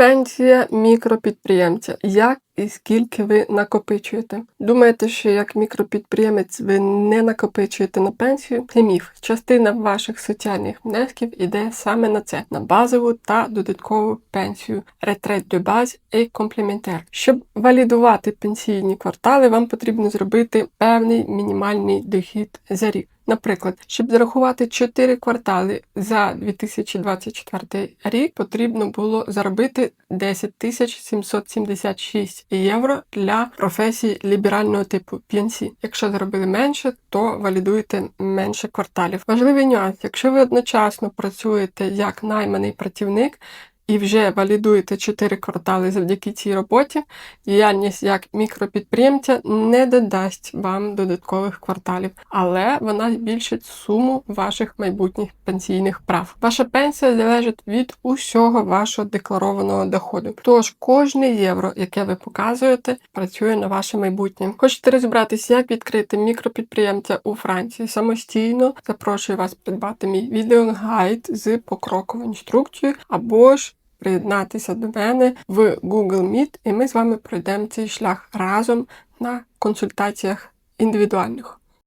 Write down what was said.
Пенсія мікропідприємця. Як і скільки ви накопичуєте? Думаєте, що як мікропідприємець ви не накопичуєте на пенсію? Це міф. Частина ваших соціальних внесків іде саме на це, на базову та додаткову пенсію. Ретрет de base і комплементар. Щоб валідувати пенсійні квартали, вам потрібно зробити певний мінімальний дохід за рік. Наприклад, щоб зарахувати 4 квартали за 2024 рік, потрібно було заробити 10 776 євро для професії ліберального типу PNC. Якщо заробили менше, то валідуєте менше кварталів. Важливий нюанс, якщо ви одночасно працюєте як найманий працівник, і вже валідуєте 4 квартали завдяки цій роботі, діяльність як мікропідприємця не додасть вам додаткових кварталів, але вона збільшить суму ваших майбутніх пенсійних прав. Ваша пенсія залежить від усього вашого декларованого доходу. Тож кожне євро, яке ви показуєте, працює на ваше майбутнє. Хочете розібратися, як відкрити мікропідприємця у Франції самостійно? Запрошую вас придбати мій відеогайд з покроковою інструкцією або ж приєднатися до мене в Google Meet, і ми з вами пройдемо цей шлях разом на консультаціях індивідуальних.